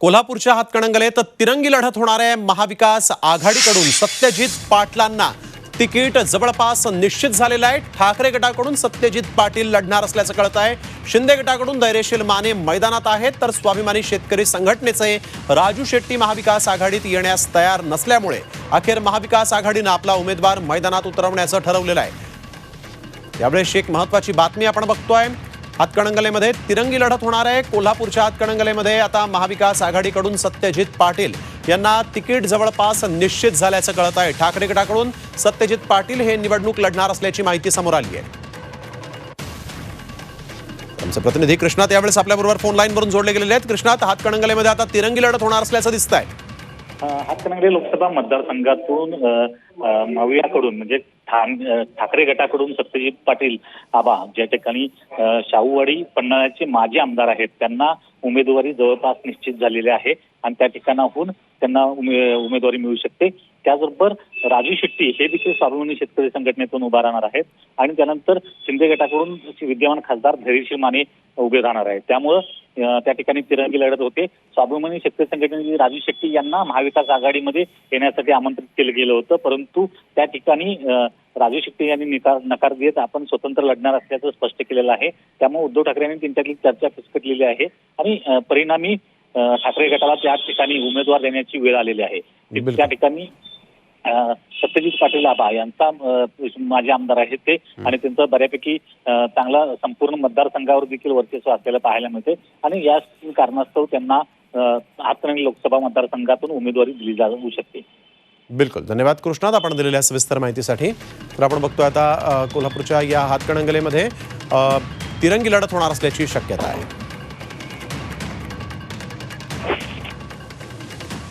कोल्हापूरच्या हातकणंगलेत तिरंगी लढत होणार आहे महाविकास आघाडीकडून सत्यजित पाटलांना तिकीट जवळपास निश्चित झालेलं आहे. ठाकरे गटाकडून सत्यजित पाटील लढणार असल्याचं कळत आहे. शिंदे गटाकडून धैर्यशील माने मैदानात आहेत तर स्वाभिमानी शेतकरी संघटनेचे राजू शेट्टी महाविकास आघाडीत येण्यास तयार नसल्यामुळे अखेर महाविकास आघाडीनं आपला उमेदवार मैदानात उतरवण्याचं ठरवलेलं आहे. यावेळेस एक महत्वाची बातमी आपण बघतोय. हातकणंगलेमध्ये तिरंगी लढत होणार आहे. कोल्हापूरच्या हातकणंगलेमध्ये आता महाविकास आघाडीकडून सत्यजित पाटील यांना तिकीट जवळपास निश्चित झाल्याचं कळत आहे. ठाकरे गटाकडून सत्यजित पाटील हे निवडणूक लढणार असल्याची माहिती समोर आली आहे. आमचे प्रतिनिधी कृष्णात यावेळेस आपल्याबरोबर फोन लाईनवरून जोडले गेलेले आहेत. कृष्णात हातकणंगलेमध्ये आता तिरंगी लढत होणार असल्याचं दिसत आहे हातकणंगले लोकसभा मतदारसंघातून अ, मावियाकडून म्हणजे ठाकरे गटाकडून सत्यजित पाटील आबा ज्या ठिकाणी शाहूवाडी पन्हाळ्याचे माजी आमदार आहेत त्यांना उमेदवारी जवळपास निश्चित झालेली आहे आणि त्या ठिकाणाहून त्यांना उमे- उमेदवारी मिळू शकते. त्याचबरोबर राजू शेट्टी हे देखील स्वाभिमानी शेतकरी संघटनेतून उभा राहणार आहेत आणि त्यानंतर शिंदे गटाकडून विद्यमान खासदार धैर्यशील माने उभे राहणार आहेत. त्यामुळं त्या ठिकाणी तिरंगी लढत होते. स्वाभिमानी शेतकरी संघटनेचे राजू शेट्टी यांना महाविकास आघाडीमध्ये येण्यासाठी आमंत्रित केलं गेलं होतं. परंतु त्या ठिकाणी राजू शेट्टी यांनी निकार नकार देत आपण स्वतंत्र लढणार असल्याचं स्पष्ट केलेलं आहे. त्यामुळे उद्धव ठाकरे यांनी त्यांच्यातली चर्चा फिसकटलेली आहे आणि परिणामी ठाकरे गटाला त्या ठिकाणी उमेदवार देण्याची वेळ आलेली आहे. त्या ठिकाणी सत्यजित पाटील आबा यांचा माजी आमदार आहेत ते. आणि त्यांचं बऱ्यापैकी चांगला संपूर्ण मतदारसंघावर देखील वर्चस्व असलेलं पाहायला मिळते. आणि या कारणास्तव त्यांना हातकणंगले लोकसभा मतदारसंघातून उमेदवारी दिली जाऊ शकते. बिलकुल. धन्यवाद कृष्णात आपण दिलेल्या सविस्तर माहितीसाठी. तर आपण बघतोय आता कोल्हापूरच्या या हातकणंगलेमध्ये तिरंगी लढत होणार असल्याची शक्यता आहे.